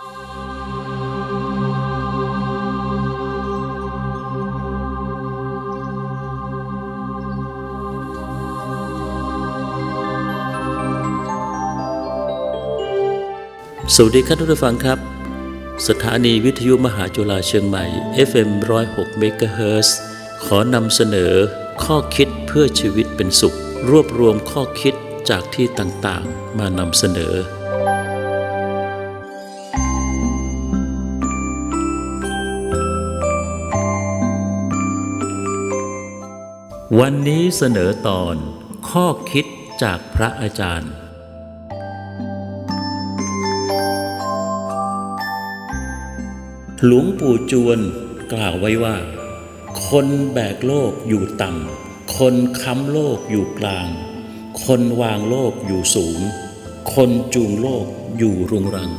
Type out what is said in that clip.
สวัสดีครับทุกท่านฟังครับ สถานีวิทยุมหาจุฬาเชียงใหม่ FM 106 MHz ขอนำเสนอข้อคิดเพื่อชีวิตเป็นสุข รวบรวมข้อคิดจากที่ต่างๆ มานำเสนอ วันนี้เสนอตอนข้อคิดจากพระอาจารย์ หลวงปู่จวนกล่าวไว้ว่า คนแบกโลกอยู่ต่ำ คนค้ำโลกอยู่กลาง คนวางโลกอยู่สูง คนจูงโลกอยู่รุงรัง